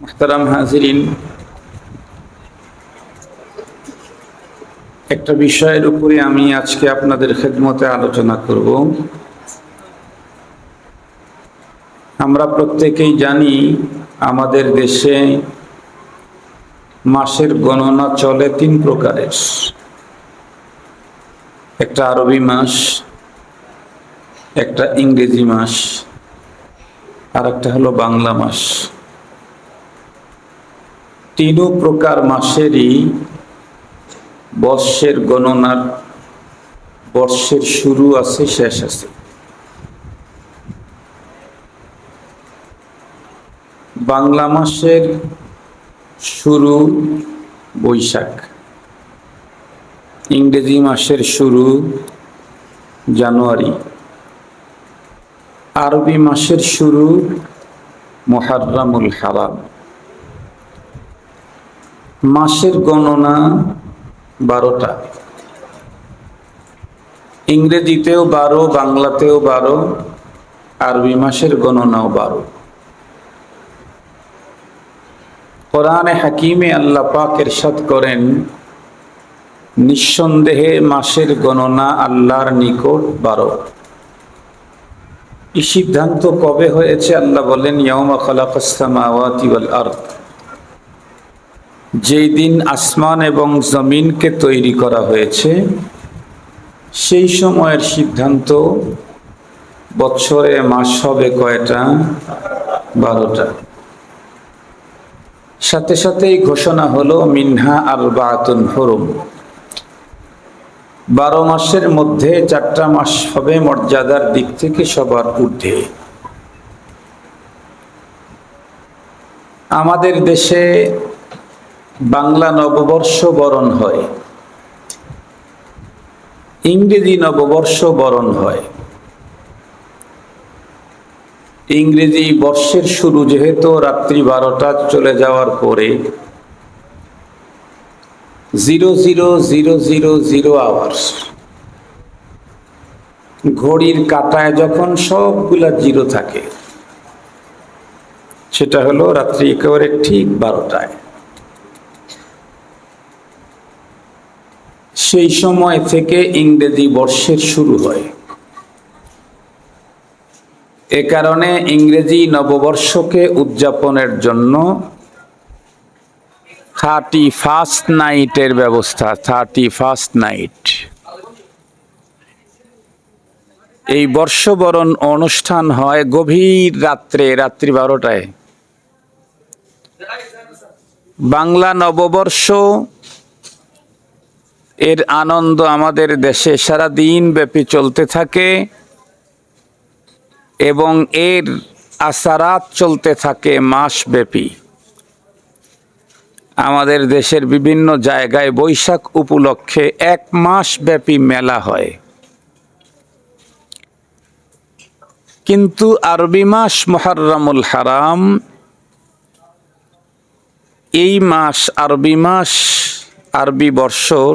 মোহতারাম হাজিরিন, একটা বিষয়ের উপরে আমি আজকে আপনাদের খেদমতে আলোচনা করব। আমরা প্রত্যেকেই জানি আমাদের দেশে মাসের গণনা চলে তিন প্রকারের। একটা আরবি মাস, একটা ইংরেজি মাস আর একটা হলো বাংলা মাস। তিনও প্রকার মাসেরই বর্ষের গণনার, বর্ষের শুরু আছে, শেষ আছে। বাংলা মাসের শুরু বৈশাখ। ইংরেজি মাসের শুরু জানুয়ারি। আরবি মাসের শুরু মোহাররামুল হারাম। মাসের গণনা বারোটা। ইংরেজিতেও বারো, বাংলাতেও বারো, আরবি মাসের গণনাও বারো। কোরআনে হাকিমে আল্লাহ পাক এরশাদ করেন, নিঃসন্দেহে মাসের গণনা আল্লাহর নিকট বারো। এই সিদ্ধান্ত কবে হয়েছে? আল্লাহ বলেন ইয়ামা খালাকাস সামাওয়াতি ওয়াল আরদ। যেই দিন আসমান এবং জমিনকে তৈরি করা হয়েছে, সেই সময়ের সিদ্ধান্ত বছরে মাস হবে কয়টা? বারোটা। সাথে সাথেই ঘোষণা হলো, মিনহা আর বাতুন হরুম। বারো মাসের মধ্যে চারটা মাস হবে মর্যাদার দিক থেকে সবার ঊর্ধ্বে। আমাদের দেশে বাংলা নববর্ষ বরণ হয়। ইংরেজি নববর্ষ বরণ হয়। ইংরেজি বর্ষের শুরু যেহেতু রাত্রি বারোটা চলে যাওয়ার পরে zero zero zero zero zero hours ঘড়ির কাটায় যখন সবগুলা জিরো থাকে, সেটা হলো রাত্রি একেবারে ঠিক বারোটায়। সেই সময় থেকে ইংরেজি বর্ষের শুরু হয়। এ কারণে ইংরেজি নববর্ষকে উদযাপনের জন্য থার্টি ফার্স্ট নাইটের ব্যবস্থা থার্টি ফার্স্ট নাইট এই বর্ষবরণ অনুষ্ঠান হয় গভীর রাত্রে, রাত্রি বারোটায়। বাংলা নববর্ষ এর আনন্দ আমাদের দেশে সারা দিন ব্যাপী চলতে থাকে এবং এর আসারাত চলতে থাকে মাস ব্যাপী আমাদের দেশের বিভিন্ন জায়গায় বৈশাখ উপলক্ষে এক মাস ব্যাপী মেলা হয়। কিন্তু আরবি মাস মোহাররামুল হারাম, এই মাস আরবি মাস, আরবি বর্ষর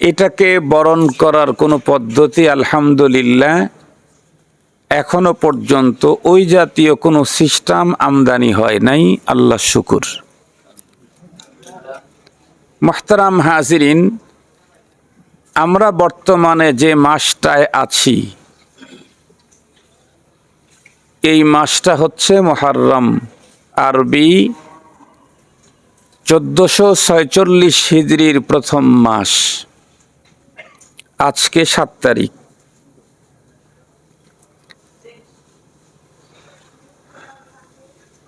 এটাকে বরণ করার কোনো পদ্ধতি, আলহামদুলিল্লাহ, এখনও পর্যন্ত ওই জাতীয় কোনো সিস্টেম আমদানি হয় নাই। আল্লাহ শুকুর। মোহতারাম হাজিরিন, আমরা বর্তমানে যে মাসটায় আছি, এই মাসটা হচ্ছে মহারম আরবি চোদ্দশো ছয়চল্লিশ হিজড়ির প্রথম মাস। আজকে সাত তারিখ।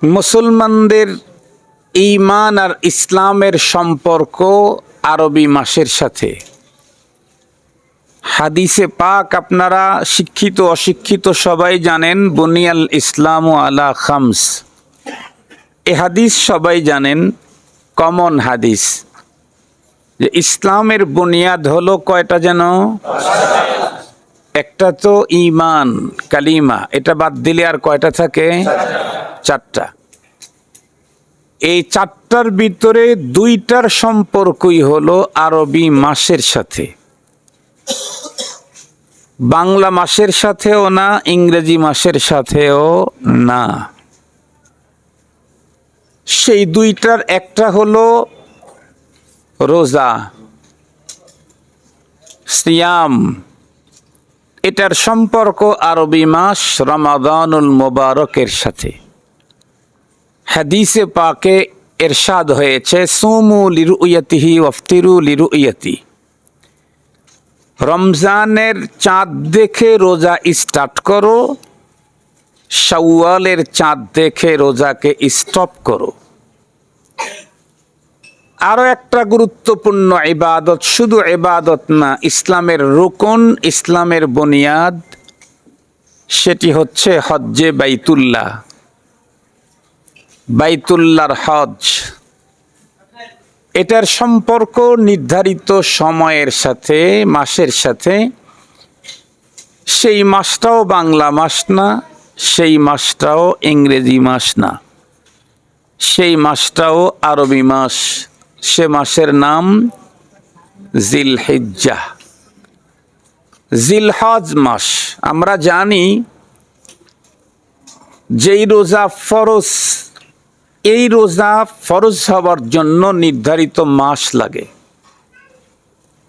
মুসলমানদের ইমান আর ইসলামের সম্পর্ক আরবি মাসের সাথে। হাদিসে পাক আপনারা শিক্ষিত, অশিক্ষিত সবাই জানেন, বুনিয়াল ইসলাম আলা খামস। এ হাদিস সবাই জানেন, কমন হাদিস। যে ইসলামের বুনিয়াদ হলো কয়টা যেন? একটা তো ইমান কালিমা, এটা বাদ দিলে আর কয়টা থাকে? চারটা। এই চারটার ভিতরে দুইটার সম্পর্কই হলো আরবি মাসের সাথে। বাংলা মাসের সাথেও না, ইংরেজি মাসের সাথেও না। সেই দুইটার একটা হলো রোজা, সিয়াম, এটার সম্পর্ক আরবি মাস রমাদানুল মোবারকের সাথে। হাদিসে পাকে এরশাদ হয়েছে, সুমু লিরুয়াতিহি ওয়ফতিরু লিরুয়াতি রমজানের চাঁদ দেখে রোজা স্টার্ট করো, শাওয়ালের চাঁদ দেখে রোজাকে স্টপ করো। আরও একটা গুরুত্বপূর্ণ ইবাদত, শুধু ইবাদত না, ইসলামের রুকন, ইসলামের বুনিয়াদ, সেটি হচ্ছে হজ্জে বাইতুল্লাহ। বাইতুল্লাহর হজ এটার সম্পর্ক নির্ধারিত সময়ের সাথে, মাসের সাথে। সেই মাসটাও বাংলা মাস না, সেই মাসটাও ইংরেজি মাস না, সেই মাসটাও আরবি মাস। সে মাসের নাম জিলহিজ্জা জিলহজ মাস, আমরা জানি যেই রোজা ফরজ, এই রোজা ফরজ হওয়ার জন্য নির্ধারিত মাস লাগে।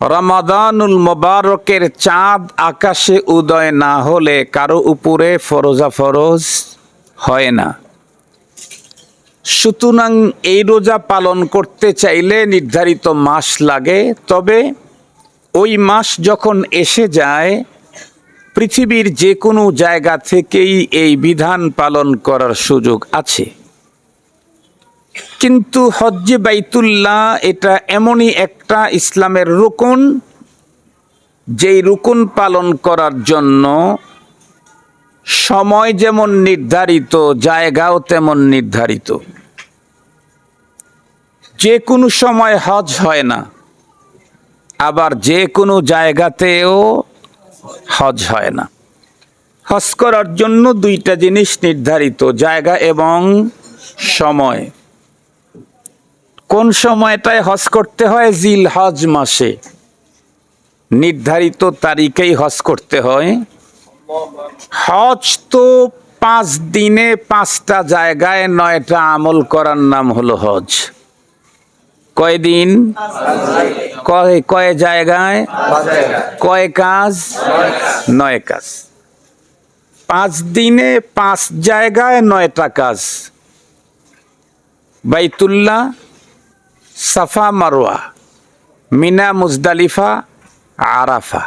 রমাদানুল মোবারকের চাঁদ আকাশে উদয় না হলে কারও উপরে ফরজা ফরজ হয় না। সুতরাং এই রোজা পালন করতে চাইলে নির্ধারিত মাস লাগে, তবে ওই মাস যখন এসে যায়, পৃথিবীর যে কোনো জায়গা থেকেই এই বিধান পালন করার সুযোগ আছে। কিন্তু হজ্জে বাইতুল্লাহ এটা এমনই একটা ইসলামের রুকন, যেই রুকন পালন করার জন্য সময় যেমন নির্ধারিত, জায়গাও তেমন নির্ধারিত। যে কোনো সময় হজ হয় না, আবার যে কোনো জায়গাতেও হজ হয় না। হজ করার জন্য দুইটা জিনিস নির্ধারিত, জায়গা এবং সময়। কোন সময়টায় হজ করতে হয়? জিল হজ মাসে। নির্ধারিত তারিখেই হজ করতে হয়। হজ তো পাঁচ দিনে পাঁচটা জায়গায়, নয়টা আমল করার নাম হলো হজ। কয়দিন কয় কয় জায়গায়? কয় কাজ? নয় কাজ। পাঁচ দিনে পাঁচ জায়গায়, নয়টা কাজ। বাইতুল্লাহ, সাফা মারোয়া মিনা, মুজদালিফা, আরাফা।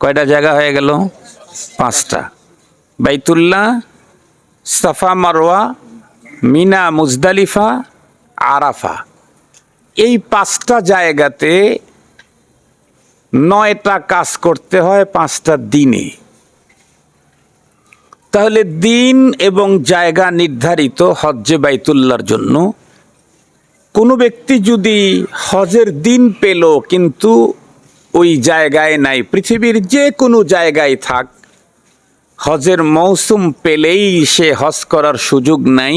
কয়টা জায়গা হয়ে গেল? পাঁচটা। বাইতুল্লাহ, সাফা মারোয়া মিনা, মুজদালিফা, আরাফা। এই পাঁচটা জায়গাতে নয়টা কাজ করতে হয় পাঁচটা দিনে। তাহলে দিন এবং জায়গা নির্ধারিত হজ্জে বাইতুল্লার জন্য। কোনো ব্যক্তি যদি হজের দিন পেল কিন্তু ওই জায়গায় নাই, পৃথিবীর যে কোনো জায়গায় থাক হজের মৌসুম পেলেই সে হজ করার সুযোগ নাই,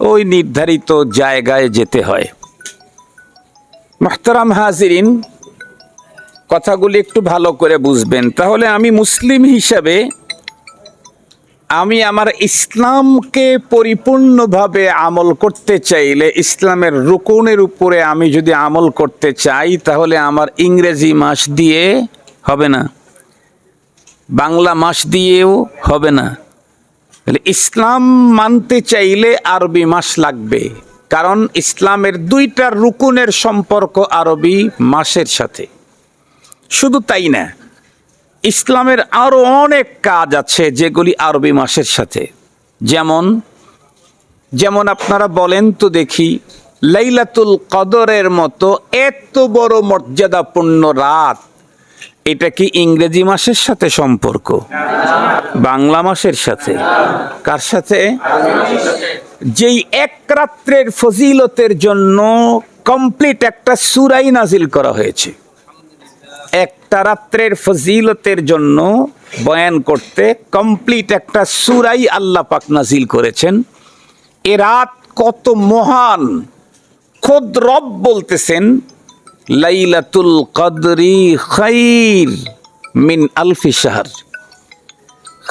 ওই নির্ধারিত জায়গায় যেতে হয়। মাহতারাম হাজিরিন, কথাগুলি একটু ভালো করে বুঝবেন। তাহলে আমি মুসলিম হিসাবে আমি আমার ইসলামকে পরিপূর্ণভাবে আমল করতে চাইলে, ইসলামের রুকুনের উপরে আমি যদি আমল করতে চাই, তাহলে আমার ইংরেজি মাস দিয়ে হবে না। বাংলা মাস দিয়েও হবে না। তাহলে ইসলাম মানতে চাইলে আরবি মাস লাগবে, কারণ ইসলামের দুইটা রুকুনের সম্পর্ক আরবি মাসের সাথে। শুধু তাই না, ইসলামের আরও অনেক কাজ আছে যেগুলি আরবি মাসের সাথে। যেমন যেমন আপনারা বলেন তো দেখি, লাইলাতুল কদরের মতো এত বড় মর্যাদাপূর্ণ রাত এটা কি ইংরেজি মাসের সাথে সম্পর্ক? বাংলা মাসের সাথে। কার সাথে? যেই এক রাত্রের ফজিলতের জন্য কমপ্লিট একটা সুরাই নাজিল করা হয়েছে। একটা রাত্রের ফজিলতের জন্য বয়ান করতে কমপ্লিট একটা সুরাই আল্লাহ পাক নাজিল করেছেন। এ রাত কত মহান, খোদ রব বলতেছেন লাইলাতুল কদরি খাইর মিন আলফি শাহর।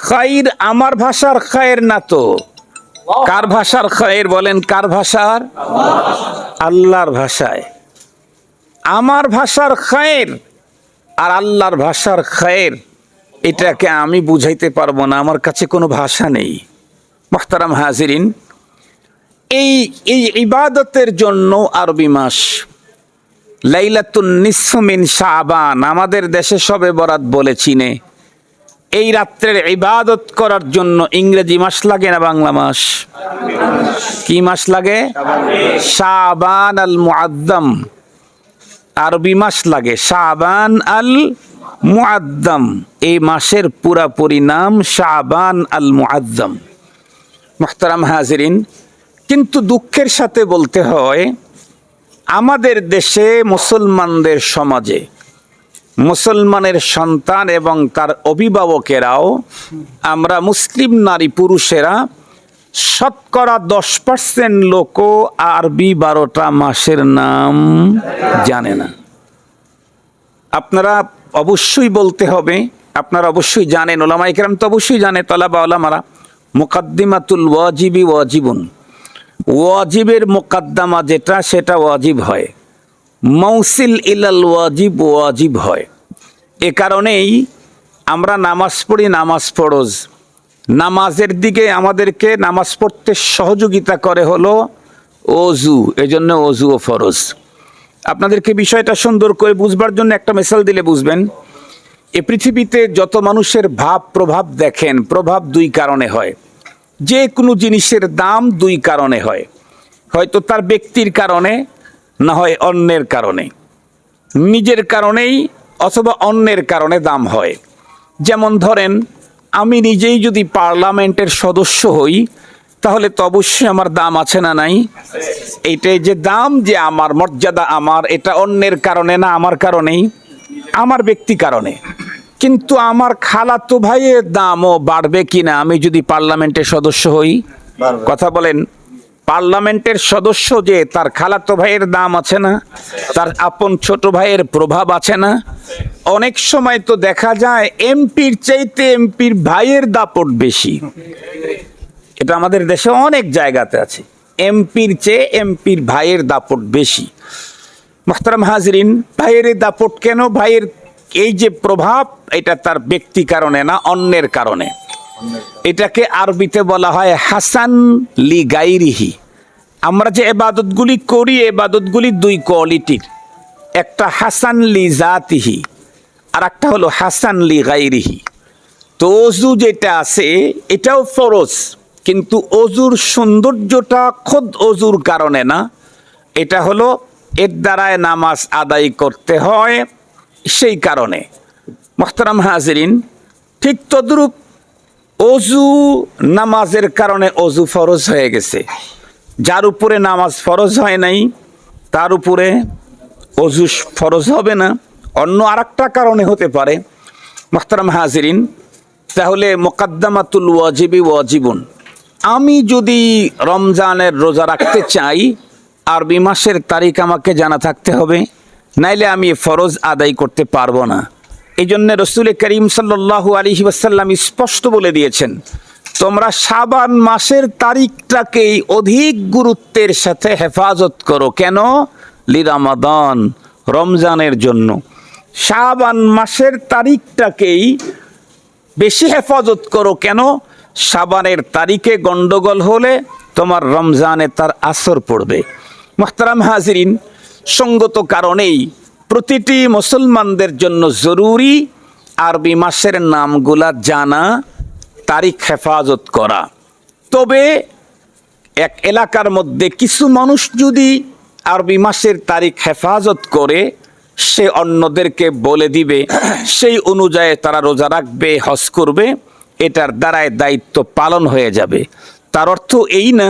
খাইর আমার ভাষার খায়ের না তো। কার ভাষার খয়ের বলেন কার ভাষার? আল্লাহর ভাষায়। আমার ভাষার খয়ের আর আল্লাহর ভাষার খয়ের, এটাকে আমি বুঝাইতে পারব না, আমার কাছে কোনো ভাষা নেই। মোহতারাম হাজিরিন, এই এই ইবাদতের জন্য আরবি মাস লাইলাতুন নিসমিন শাবান, আমাদের দেশে সবে বরাত বলে চিনে এই রাত্রের ইবাদত করার জন্য ইংরেজি মাস লাগে না বাংলা মাস? কি মাস লাগে? শাবান আল মুআদ্দাম। আরবি মাস লাগে, শাবান আল মুআদ্দাম। এই মাসের পুরাপুরি নাম শাবান আল মুআদ্দাম। মোহতারাম হাজিরিন, কিন্তু দুঃখের সাথে বলতে হয় আমাদের দেশে মুসলমানদের সমাজে মুসলমানের সন্তান এবং তার অভিভাবকেরাও, আমরা মুসলিম নারী পুরুষেরা শতকরা দশ পার্সেন্ট লোকও আরবি বারোটা মাসের নাম জানে না। আপনারা অবশ্যই বলতে হবে, আপনারা অবশ্যই জানেন ওলামাই কেরাম তো অবশ্যই জানে, তলাবা ওলামারা, মুকাদ্দিমাতুল ওয়াজিবি ওয়াজিবুন। ওয়াজিবের মোকাদ্দামা যেটা, সেটা ওয়াজিব হয়। মৌসিল ইলাল ওয়াজিব ওয়াজিব হয়। এ কারণেই আমরা নামাজ পড়ি নামাজ ফরজ। নামাজের দিকে আমাদেরকে নামাজ পড়তে সহযোগিতা করে হলো অজু এজন্য অজু ও ফরজ। আপনাদেরকে বিষয়টা সুন্দর করে বুঝবার জন্য একটা মেসাল দিলে বুঝবেন। এ পৃথিবীতে যত মানুষের ভাব প্রভাব দেখেন, প্রভাব দুই কারণে হয়। যে কোনো জিনিসের দাম দুই কারণে হয়। হয়তো তার ব্যক্তির কারণে, না হয় অন্যের কারণে। নিজের কারণেই অথবা অন্যের কারণে দাম হয়। যেমন ধরেন, আমি নিজেই যদি পার্লামেন্টের সদস্য হই, তাহলে তো অবশ্যই আমার দাম আছে না নাই? এইটাই যে দাম যে আমার মর্যাদা আমার, এটা অন্যের কারণে না আমার কারণেই? আমার ব্যক্তি কারণে। কিন্তু আমার খালাতো ভাইয়ের দামও বাড়বে কিনা? আমি যদি পার্লামেন্টের সদস্য হই কথা বলেন পার্লামেন্টের সদস্য যে তার খালাতো ভাইয়ের দাম আছে না তার আপন ছোট ভাইয়ের প্রভাব আছে না অনেক সময় তো দেখা যায় এমপির চাইতে এমপির ভাইয়ের দাপট বেশি। এটা আমাদের দেশে অনেক জায়গাতে আছে। এমপির চেয়ে এমপির ভাইয়ের দাপট বেশি। মোহতারাম হাজরিন ভাইয়ের দাপট কেন? ভাইয়ের এই যে প্রভাব, এটা তার ব্যক্তি কারণে না, অন্যের কারণে। এটাকে আরবিতে বলা হয় হাসান লি গাইরিহি। আমরা যে এবাদতগুলি করি, এবাদতগুলি দুই কোয়ালিটির। একটা হাসান লি জাতিহি আর একটা হলো হাসান লি গাইরিহি। তো অজু যেটা আছে, এটাও ফরজ, কিন্তু অজুর সৌন্দর্যটা খোদ অজুর কারণে না। এটা হলো, এর দ্বারায় নামাজ আদায় করতে হয় সেই কারণে। মোহতারাম হাজরিন, ঠিক তদ্রূপ অজু নামাজের কারণে অজু ফরজ হয়ে গেছে। যার উপরে নামাজ ফরজ হয় নাই, তার উপরে অজু ফরজ হবে না। অন্য আরেকটা কারণে হতে পারে। মোহতারাম হাজরিন, তাহলে মোকাদ্দামাতুল ওয়াজিবি ওয়াজিবুন। আমি যদি রমজানের রোজা রাখতে চাই, আরবি মাসের তারিখ আমাকে জানা থাকতে হবে। নাইলে আমি ফরজ আদায় করতে পারব না। এই জন্য রসুল করিম সাল্লাহ আলী ওয়াসাল্লাম স্পষ্ট বলে দিয়েছেন, তোমরা সাবান মাসের তারিখটাকেই অধিক গুরুত্বের সাথে হেফাজত করো। কেন? লিরামাদান, রমজানের জন্য। শাবান মাসের তারিখটাকেই বেশি হেফাজত করো। কেন? সাবানের তারিখে গন্ডগোল হলে তোমার রমজানে তার আসর পড়বে। মোহতারাম হাজিরিন সঙ্গত কারণেই প্রতিটি মুসলমানদের জন্য জরুরি আরবি মাসের নামগুলা জানা, তারিখ হেফাজত করা। তবে এক এলাকার মধ্যে কিছু মানুষ যদি আরবি মাসের তারিখ হেফাজত করে, সে অন্যদেরকে বলে দিবে, সেই অনুযায়ী তারা রোজা রাখবে, হজ করবে, এটার দ্বারায় দায়িত্ব পালন হয়ে যাবে। তার অর্থ এই না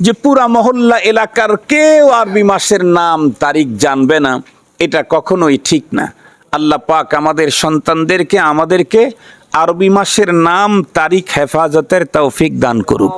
যে পুরা মহল্লা এলাকার কেউ আরবি মাসের নাম, তারিখ জানবে না। এটা কখনোই ঠিক না। আল্লাহ পাক আমাদের সন্তানদেরকে, আমাদেরকে আরবি মাসের নাম, তারিখ, হেফাজতের তৌফিক দান করুক।